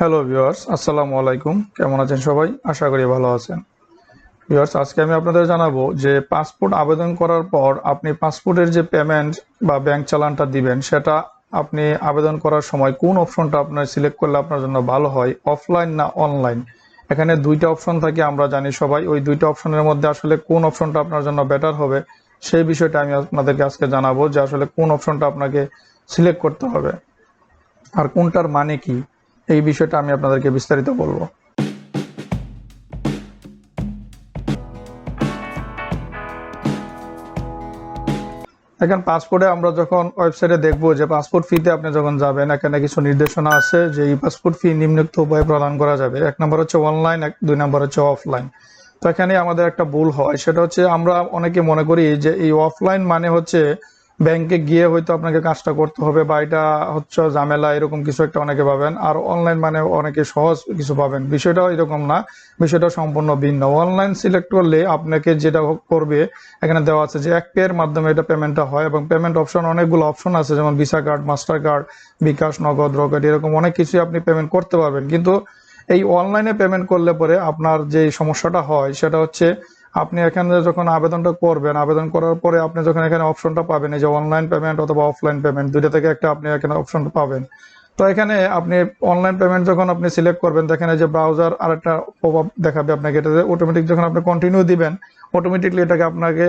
Hello viewers আসসালামু আলাইকুম কেমন আছেন সবাই? আশা করি ভালো আছেন। ভিউয়ার্স আজকে আমি আপনাদের জানাব যে পাসপোর্ট আবেদন করার পর আপনি পাসপোর্টের যে পেমেন্ট বা ব্যাংক চালানটা দিবেন, সেটা আপনি আবেদন করার সময় কোন অপশনটা আপনার সিলেক্ট করলে আপনার জন্য ভালো হয় অফলাইন না অনলাইন এখানে দুইটা অপশন থাকে, আমরা জানি সবাই। ওই দুইটা অপশনের মধ্যে আসলে কোন অপশনটা আপনার জন্য বেটার হবে, সেই বিষয়টা আমি আপনাদেরকে আজকে জানাব যে আসলে কোন অপশনটা আপনাকে সিলেক্ট করতে হবে। আর কোনটার মানে কি? এই বিষয়টা আমি আপনাদেরকে বিস্তারিত বলব। এখন পাসপোর্টে আমরা যখন ওয়েবসাইটে দেখব যে পাসপোর্ট ফিতে আপনি যখন যাবেন, এখানে কিছু নির্দেশনা আছে যে এই পাসপোর্ট ফি নিম্নোক্ত উপায়ে প্রদান করা যাবে। এক নম্বর হচ্ছে অনলাইন এক দুই নম্বর হচ্ছে অফলাইন তো এখানে আমাদের একটা ভুল হয়, সেটা হচ্ছে আমরা অনেকে মনে করি যে এই অফলাইন মানে হচ্ছে ব্যাংকে গিয়ে হয়তো আপনাকে কাজটা করতে হবে বা এটা হচ্ছে ঝামেলা, এরকম কিছু একটা অনেকে পাবেন আর অনলাইন মানে অনেকে সহজ কিছু পাবেন বিষয়টা এরকম না, বিষয়টা সম্পূর্ণ ভিন্ন। অনলাইন সিলেক্ট করলে আপনাকে যেটা করবে, এখানে দেওয়া আছে যে এক পেয়ের মাধ্যমে এটা পেমেন্টটা হয় এবং পেমেন্ট অপশন অনেকগুলো অপশন আছে, যেমন visa card master card bKash Nagad, Rocket, এরকম অনেক কিছুই আপনি পেমেন্ট করতে পারবেন। কিন্তু এই অনলাইনে পেমেন্ট করলে পরে আপনার যে সমস্যাটা হয়, সেটা হচ্ছে আপনি এখানে যখন আবেদনটা করবেন, আবেদন করার পরে আপনি যখন এখানে অপশনটা পাবেন, এই যে অনলাইন পেমেন্ট অথবা অফলাইন পেমেন্ট দুইটা থেকে একটা আপনি এখানে অপশনটা পাবেন। তো এখানে আপনি অনলাইন পেমেন্ট যখন আপনি সিলেক্ট করবেন, দেখেন যে ব্রাউজার আর একটা প্রভাব দেখাবে আপনাকে, এটাতে অটোমেটিক যখন আপনি কন্টিনিউ দিবেন অটোমেটিকলি এটাকে আপনাকে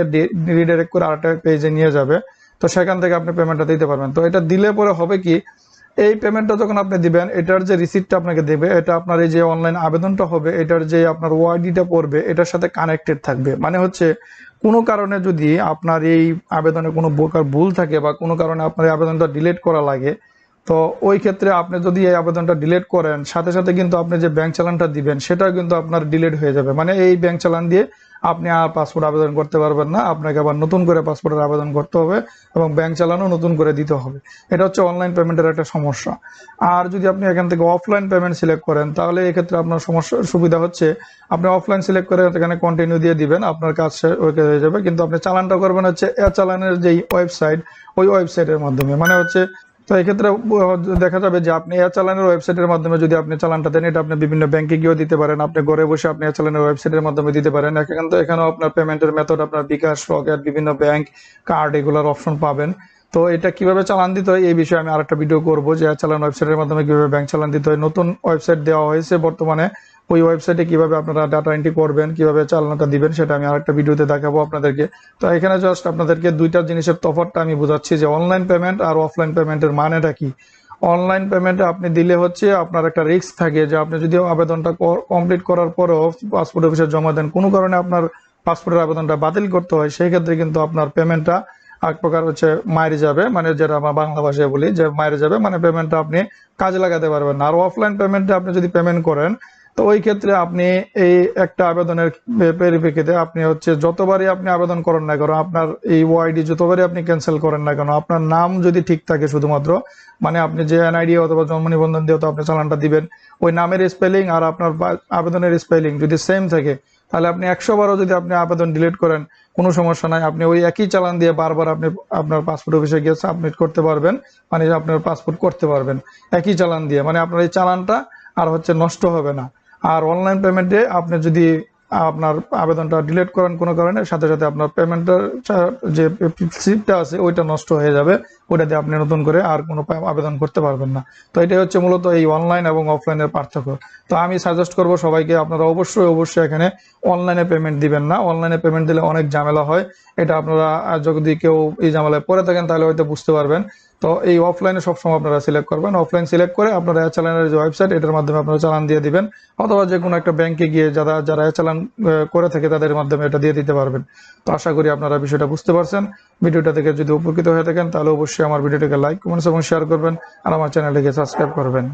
রিডাইরেক্ট করে আরেকটা পেজে নিয়ে যাবে। তো সেখান থেকে আপনি পেমেন্টটা দিতে পারবেন। তো এটা দিলে পরে হবে কি এই পেমেন্টটা যখন আপনি দিবেন, এটার যে রিসিপ্টটা আপনাকে দেবে, এটা আপনার এই যে অনলাইন আবেদনটা হবে, এটার যে আপনার ওয়াইডিটা পড়বে, এটার সাথে কানেক্টেড থাকবে। মানে হচ্ছে, কোনো কারণে যদি আপনার এই আবেদনে কোনো প্রকার ভুল থাকে বা কোনো কারণে আপনার আবেদনটা ডিলেট করা লাগে তো ওই ক্ষেত্রে আপনি যদি এই আবেদনটা ডিলিট করেন, সাথে সাথে কিন্তু আপনি যে ব্যাংক চালানটা দিবেন সেটাও কিন্তু আপনার ডিলেট হয়ে যাবে। মানে এই ব্যাংক চালান দিয়ে আপনি আর পাসপোর্ট আবেদন করতে পারবেন না, আপনাকে আবার নতুন করে পাসপোর্টের আবেদন করতে হবে এবং ব্যাংক চালানো নতুন করে দিতে হবে। এটা হচ্ছে অনলাইন পেমেন্টের একটা সমস্যা। আর যদি আপনি এখান থেকে অফলাইন পেমেন্ট সিলেক্ট করেন, তাহলে এক্ষেত্রে আপনার সমস্যা, সুবিধা হচ্ছে আপনি অফলাইন সিলেক্ট করে এখানে কন্টিনিউ দিয়ে দিবেন, আপনার কাজ ওকে হয়ে যাবে। কিন্তু আপনি চালানটা করবেন হচ্ছে এ চালানের যেই ওয়েবসাইট ওই ওয়েবসাইটের মাধ্যমে। মানে হচ্ছে তো এক্ষেত্রে দেখা যাবে যে আপনি এয়ার চালানের ওয়েবসাইটের মাধ্যমে যদি আপনি চালানটা দেন, এটা আপনি বিভিন্ন ব্যাংকে গিয়েও দিতে পারেন। আপনি ঘরে বসে আপনি এয়ার চালানের ওয়েবসাইটের মাধ্যমে দিতে পারেন। এখানে এখানেও আপনার পেমেন্টের মেথড আপনার বিকাশ রকেট বিভিন্ন ব্যাংক কার্ড এগুলোর অপশন পাবেন। তো এটা কীভাবে চালান দিতে হয় এই বিষয়ে আমি আরেকটা ভিডিও করব যে এয়ার চালান ওয়েবসাইটের মাধ্যমে কীভাবে ব্যাংক চালান দিতে হয়। নতুন ওয়েবসাইট দেওয়া হয়েছে বর্তমানে। ওই ওয়েবসাইটে কীভাবে আপনারা ডাটা এন্ট্রি করবেন, কীভাবে চালানোটা দিবেন সেটা আমি আরেকটা ভিডিওতে দেখাবো আপনাদেরকে। তো এখানে জাস্ট আপনাদেরকে দুইটা জিনিসের তফাৎটা আমি বোঝাচ্ছি যে অনলাইন পেমেন্ট আর অফলাইন পেমেন্টের মানেটা কি। অনলাইন পেমেন্টে আপনি দিলে হচ্ছে আপনার একটা রিস্ক থাকে যে আপনি যদি আবেদনটা কমপ্লিট করার পরেও পাসপোর্ট অফিসে জমা দেন, কোনো কারণে আপনার পাসপোর্টের আবেদনটা বাতিল করতে হয় সেই ক্ষেত্রে কিন্তু আপনার পেমেন্টটা এক প্রকার হচ্ছে মায়ের যাবে মানে যেটা আমরা বাংলা ভাষায় বলি যে মায়ের যাবে মানে পেমেন্টটা আপনি কাজে লাগাতে পারবেন আর অফলাইন পেমেন্টে আপনি যদি পেমেন্ট করেন, তো ওই ক্ষেত্রে আপনি এই একটা আবেদনের পরিপ্রেক্ষিতে আপনি হচ্ছে যতবারই আপনি আবেদন করেন না কেন, আপনার এই ওয়াইডি যতবারই আপনি ক্যান্সেল করেন না কেন, আপনার নাম যদি ঠিক থাকে শুধুমাত্র মানে আপনি যে এনআইডি অথবা জন্ম নিবন্ধন দিয়ে তো আপনি চালানটা দিবেন, ওই নামের স্পেলিং আর আপনার আবেদনের স্পেলিং যদি সেম থাকে তাহলে আপনি একশো বারও যদি আপনি আবেদন ডিলিট করেন, কোনো সমস্যা নাই। আপনি ওই একই চালান দিয়ে বারবার আপনি আপনার পাসপোর্ট অফিসে গিয়ে সাবমিট করতে পারবেন মানে আপনার পাসপোর্ট করতে পারবেন। একই চালান দিয়ে মানে আপনার এই চালানটা আর হচ্ছে নষ্ট হবে না। আর অনলাইন পেমেন্টে আপনি যদি আপনার আবেদনটা ডিলিট করেন কোনো কারণে, সাথে সাথে আপনার পেমেন্টের যে সিটটা আছে, ওইটা নষ্ট হয়ে যাবে। দিয়ে আপনি নতুন করে আর কোনো আবেদন করতে পারবেন না। তো এটাই হচ্ছে মূলত এই অনলাইন এবং অফলাইনের পার্থক্য। তো আমি সাজেস্ট করব সবাইকে, আপনারা অবশ্যই অবশ্যই এখানে অনলাইনে পেমেন্ট দিবেন না। অনলাইনে পেমেন্ট দিলে অনেক ঝামেলা হয়। এটা আপনারা যদি কেউ এই ঝামেলায় পড়ে থাকেন, তাহলে হয়তো বুঝতে পারবেন। তো এই অফলাইনে সবসময় আপনারা সিলেক্ট করবেন। অফলাইন সিলেক্ট করে আপনারা চালানের যে ওয়েবসাইট এটার মাধ্যমে আপনারা চালান দিয়ে দিবেন। অথবা যে কোনো একটা ব্যাংকে গিয়ে যারা যারা চালান করে থাকে, তাদের মাধ্যমে এটা দিয়ে দিতে পারবেন। তো আশা করি আপনারা বিষয়টা বুঝতে পারছেন। ভিডিওটা থেকে যদি উপকৃত হয়ে থাকেন, তাহলে অবশ্যই আমার ভিডিওটিকে লাইক কমেন্টস এবং শেয়ার করবেন আর আমার চ্যানেলটিকে সাবস্ক্রাইব করবেন।